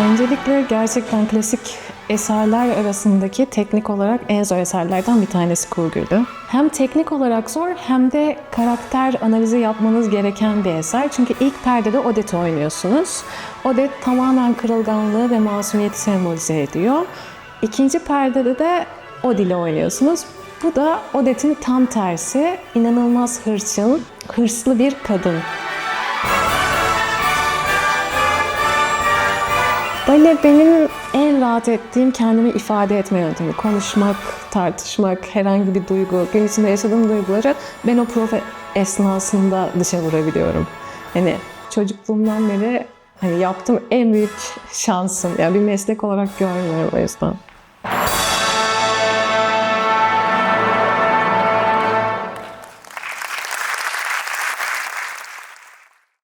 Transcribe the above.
Öncelikle gerçekten klasik eserler arasındaki teknik olarak en zor eserlerden bir tanesi kurguydu. Hem teknik olarak zor hem de karakter analizi yapmanız gereken bir eser. Çünkü ilk perdede Odette'i oynuyorsunuz. Odet tamamen kırılganlığı ve masumiyeti sembolize ediyor. İkinci perdede de Odil'i oynuyorsunuz. Bu da Odette'in tam tersi. inanılmaz hırçın, hırslı bir kadın. Bale benim en rahat ettiğim kendimi ifade etme yöntemi. Konuşmak, tartışmak, herhangi bir duygu, gün içinde yaşadığım duyguları ben o prova esnasında dışa vurabiliyorum. Hani çocukluğumdan beri hani yaptığım en büyük şansım. Yani bir meslek olarak görmüyorum o yüzden.